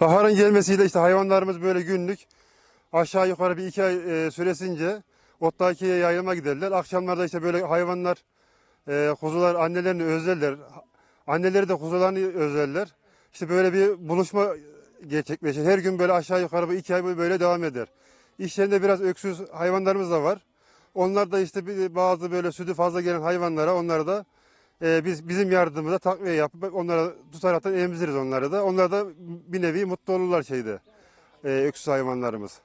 Baharın gelmesiyle işte hayvanlarımız böyle günlük aşağı yukarı bir iki ay e, süresince otlakiye yayılma giderler. Akşamlarda işte böyle hayvanlar, e, kuzular annelerini özlerler. Anneleri de kuzularını özlerler. İşte böyle bir buluşma gerçekleşir. Her gün böyle aşağı yukarı bu iki ay böyle devam eder. İşlerinde biraz öksüz hayvanlarımız da var. Onlar da işte bazı böyle sütü fazla gelen hayvanlara onlara da e, biz bizim yardımımızla takviye yapıp onlara tutaraktan emziririz onları da. Onlar da bir nevi mutlu olurlar şeyde. E, öksüz hayvanlarımız.